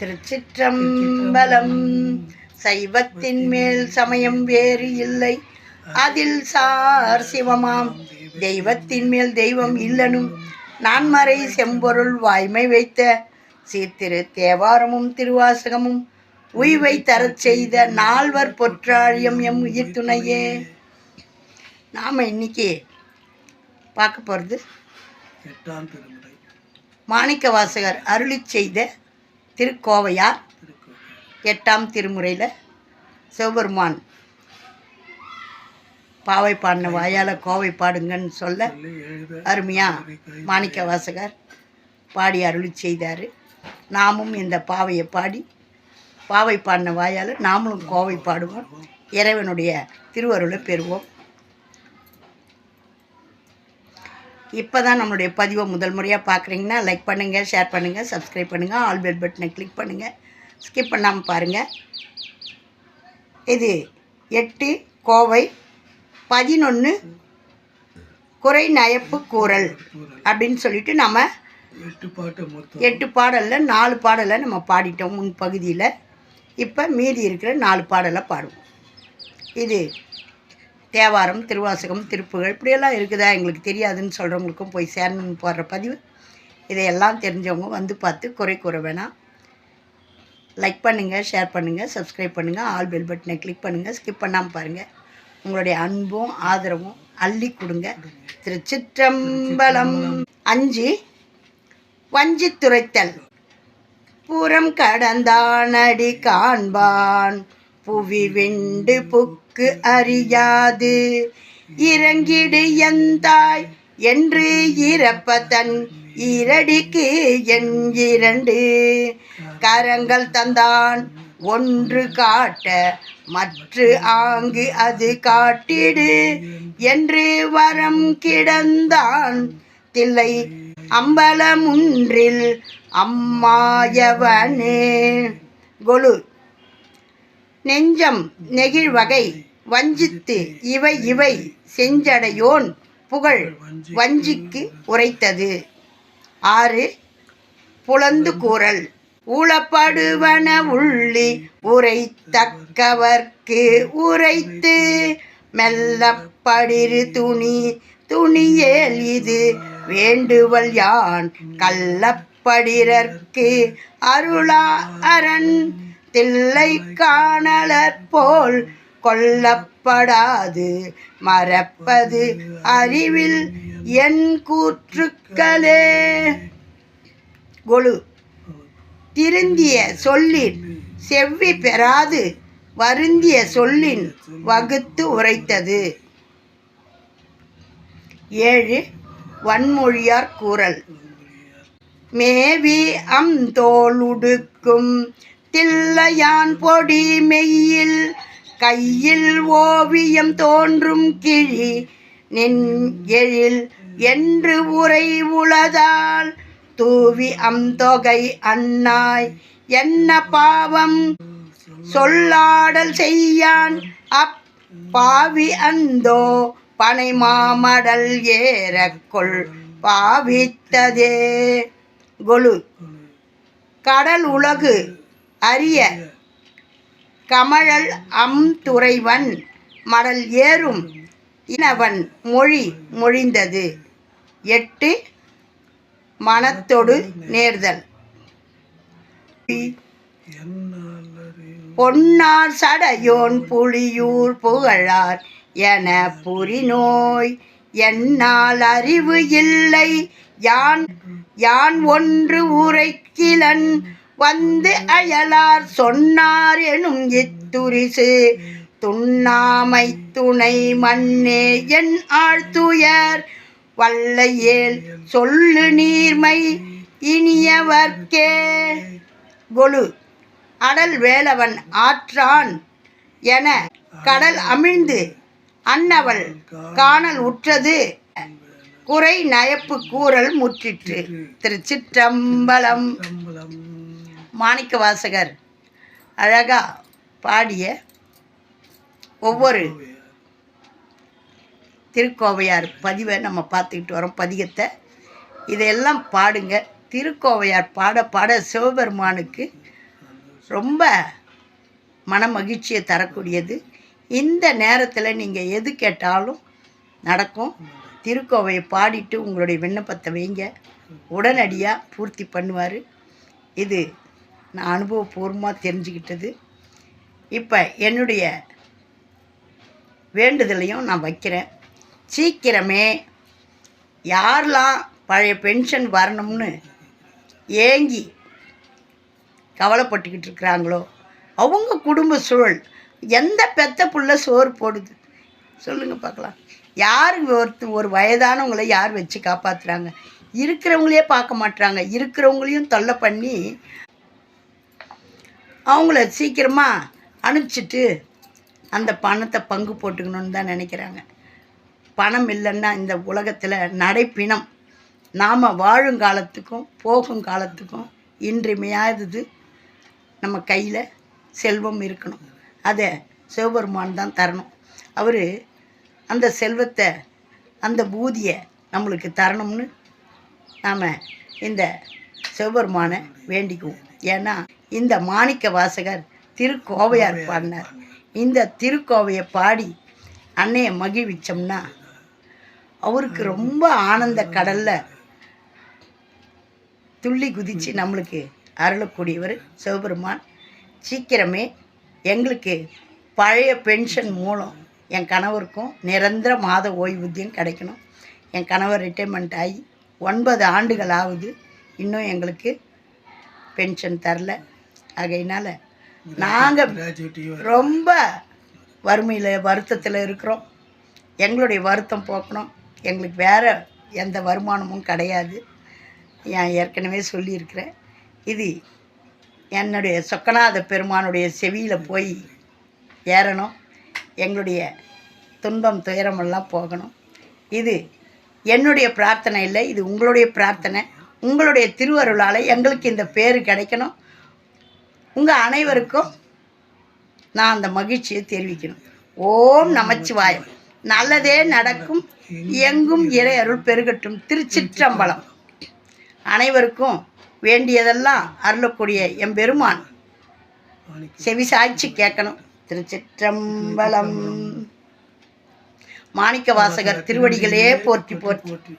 திருச்சிற்றம்பலம். சைவத்தின் மேல் சமயம் வேறு இல்லை. அதில் சார் சிவமாம். தெய்வத்தின் மேல் தெய்வம் இல்லனும். நான்மறை செம்பொருள் வாய்மை வைத்த சீர்திரு தேவாரமும் திருவாசகமும் உய்வை தரச் செய்த நால்வர் பொற்றாழியம் எம் உயிர் துணையே. நாம் இன்னைக்கு பார்க்க போகிறது மாணிக்க வாசகர் அருளிச் செய்த திருக்கோவையார். எட்டாம் திருமுறையில் சிவபெருமான் பாவை பாடின வாயால் கோவை பாடுங்கன்னு சொல்ல சொல்லி எழுத அருமையா மாணிக்க வாசகர் பாடி அருளி செய்தார். நாமும் இந்த பாவையை பாடி பாவை பாடின வாயால் நாமளும் கோவை பாடுவோம். இறைவனுடைய திருவருளை பெறுவோம். இப்போ தான் நம்மளுடைய பதிவை முதல் முறையாக பார்க்குறீங்கன்னா லைக் பண்ணுங்கள் ஷேர் பண்ணுங்கள் சப்ஸ்கிரைப் பண்ணுங்கள் ஆல் பெல் பட்டனை கிளிக் பண்ணுங்கள் ஸ்கிப் பண்ணாமல் பாருங்கள் இது எட்டு கோவை பதினொன்று குறை நயப்பு கூறல் அப்படின்னு சொல்லிட்டு நம்ம எட்டு பாடலில் நாலு பாடலை நம்ம பாடிட்டோம் முன் பகுதியில். இப்போ மீதி இருக்கிற நாலு பாடலை பாடுவோம். இது தேவாரம் திருவாசகம் திருப்புகள் இப்படியெல்லாம் இருக்குதா? எங்களுக்கு தெரியாதுன்னு சொல்கிறவங்களுக்கும் போய் சேரணும்னு போடுற பதிவு. இதையெல்லாம் தெரிஞ்சவங்க வந்து பார்த்து குறை கூற வேணாம். லைக் பண்ணுங்கள் ஷேர் பண்ணுங்கள் சப்ஸ்கிரைப் பண்ணுங்கள் ஆல் பெல் பட்டனை கிளிக் பண்ணுங்கள் ஸ்கிப் பண்ணாமல் பாருங்கள் உங்களுடைய அன்பும் ஆதரவும் அள்ளி கொடுங்க. திருச்சிற்றம்பலம் அஞ்சு வஞ்சி துரைத்தல் புறம் கடந்தானடி காண்பான். புவி வெண்டு புக்கு அறியாது. இறங்கிடு எந்தாய் என்று இறப்ப தன் இரடிக்கு என் இரண்டு. கரங்கள் தந்தான் ஒன்று காட்ட மற்ற ஆங்கு அது காட்டிடு என்று வரம் கிடந்தான் தில்லை அம்பலமுன்றில் அம்மாயவனே. கொலு நெஞ்சம் நெகிழ்வகை வஞ்சித்து இவை இவை செஞ்சடையோன் புகழ் வஞ்சிக்கு உரைத்தது. ஆறு புலந்து கூறல். ஊழப்படுவன உள்ளி உரைத்தக்கவர்க்கு உரைத்து மெல்லப்படிரு துணி துணியேல் இது வேண்டுவல் யான் கள்ளப்படிரற்கு அருளா அரண். தில்லை காணலற் போல் கொல்லப்படாது. மறப்பது அறிவில் என் கூற்றுக்களே. கொழு திருந்திய சொல்லின் செவ்வி பெறாது. வருந்திய சொல்லின் வகுத்து உரைத்தது. ஏழு. வன்மொழியார் கூறல். மேவி அம் தோளுடுக்கும் தில்லையான் பொடி மெய்யில் கையில் ஓவியம் தோன்றும் கிழி நின் எழில் என்று உரை உளதால் தூவி அந்தொகை அண்ணாய் என்ன பாவம்? சொல்லாடல் செய்யான் அப் பாவி அந்தோ பனை மாமடல் ஏறக்கொள் பாவித்ததே. கொலு கடல் உலகு அரிய கமழல் அம் துறைவன் மடல் ஏறும் இனவன் மொழி மொழிந்தது. எட்டு மனத்தொடு நேர்தல். பொன்னார் சடையோன் புலியூர் புகழார் என புரிநோய். என்னால் அறிவு இல்லை. யான் யான் ஒன்று உரைக்கிலன் வந்து அயலார் சொன்னார் எனும் இத்துரிசு. துண்ணாமை துணை மண்ணே என் ஆழ்த்துயர் வல்லையேல் சொல்லு நீர்மை இனியவர்க்கே. கொலு. அடல் வேலவன் ஆற்றான் என கடல் அமிழ்ந்து அன்னவள் காணல் உற்றது. குறை நயப்பு கூறல் முற்றிற்று. திருச்சிற்றம்பலம். மாணிக்க வாசகர் அழகாக பாடிய ஒவ்வொரு திருக்கோவையார் பதிவை நம்ம பார்த்துக்கிட்டு வரோம் பதிகத்தை. இதையெல்லாம் பாடுங்க. திருக்கோவையார் பாட பாட சிவபெருமானுக்கு ரொம்ப மன மகிழ்ச்சியை தரக்கூடியது. இந்த நேரத்தில் நீங்கள் எது கேட்டாலும் நடக்கும். திருக்கோவையை பாடிட்டு உங்களுடைய விண்ணப்பத்தை வைங்க. உடனடியாக பூர்த்தி பண்ணுவார். இது நான் அனுபவபூர்வமாக தெரிஞ்சுக்கிட்டது. இப்போ என்னுடைய வேண்டுதலையும் நான் வைக்கிறேன். சீக்கிரமே யாரெல்லாம் பழைய பென்ஷன் வரணும்னு ஏங்கி கவலைப்பட்டுக்கிட்டு இருக்கிறாங்களோ அவங்க குடும்ப சூழல் எந்த பெத்த புள்ள சோறு போடுது? சொல்லுங்கள் பார்க்கலாம். யார் ஒருத்த ஒரு வயதானவங்களை யார் வச்சு காப்பாற்றுறாங்க இருக்கிறவங்களே பார்க்க மாட்றாங்க. இருக்கிறவங்களையும் தொல்லை பண்ணி அவங்கள சீக்கிரமாக அனுப்பிச்சிட்டு அந்த பணத்தை பங்கு போட்டுக்கணும்னு தான் நினைக்கிறாங்க. பணம் இல்லைன்னா இந்த உலகத்தில் நடைப்பிணம். நாம் வாழும் காலத்துக்கும் போகும் காலத்துக்கும் இன்றியமையாதது நம்ம கையில் செல்வம் இருக்கணும். அதை சிவபெருமான் தான் தரணும். அவர் அந்த செல்வத்தை அந்த பூதியை நம்மளுக்கு தரணும்னு நாம் இந்த சிவபெருமானை வேண்டிக்குவோம். ஏன்னா இந்த மாணிக்க வாசகர் திருக்கோவையார் பாடினார். இந்த திருக்கோவையை பாடி அன்னையை மகிழ்விச்சோம்னா அவருக்கு ரொம்ப ஆனந்த கடல்ல துள்ளி குதித்து நம்மளுக்கு அருளக்கூடியவர் சிவபெருமான். சீக்கிரமே எங்களுக்கு பழைய பென்ஷன் மூலம் என் கணவருக்கும் நிரந்தர மாத ஓய்வூதியம் கிடைக்கணும். என் கணவர் ரிட்டைர்மெண்ட் ஆகி ஒன்பது ஆண்டுகள் ஆகுது. இன்னும் எங்களுக்கு பென்ஷன் தரல. ஆகையினால நாங்கள் ரொம்ப வறுமையில் வருத்தத்தில் இருக்கிறோம். எங்களுடைய வருத்தம் போக்கணும். எங்களுக்கு வேறு எந்த வருமானமும் கிடையாது. நான் ஏற்கனவே சொல்லியிருக்கிறேன். இது என்னுடைய சொக்கநாத பெருமானுடைய செவியில் போய் ஏறணும். எங்களுடைய துன்பம் துயரமெல்லாம் போகணும். இது என்னுடைய பிரார்த்தனை இல்லை. இது உங்களுடைய பிரார்த்தனை. உங்களுடைய திருவருளால் எங்களுக்கு இந்த பேர் கிடைக்கணும். உங்கள் அனைவருக்கும் நான் அந்த மகிழ்ச்சியை தெரிவிக்கணும். ஓம் நமச்சிவாயம் நல்லதே நடக்கும். எங்கும் இறை அருள் பெருகட்டும். திருச்சிற்றம்பலம். அனைவருக்கும் வேண்டியதெல்லாம் அருளக்கூடிய எம்பெருமான் செவி சாய்ச்சி கேட்கணும். திருச்சிற்றம்பலம். மாணிக்க வாசகர் திருவடிகளே போற்றி போற்றி.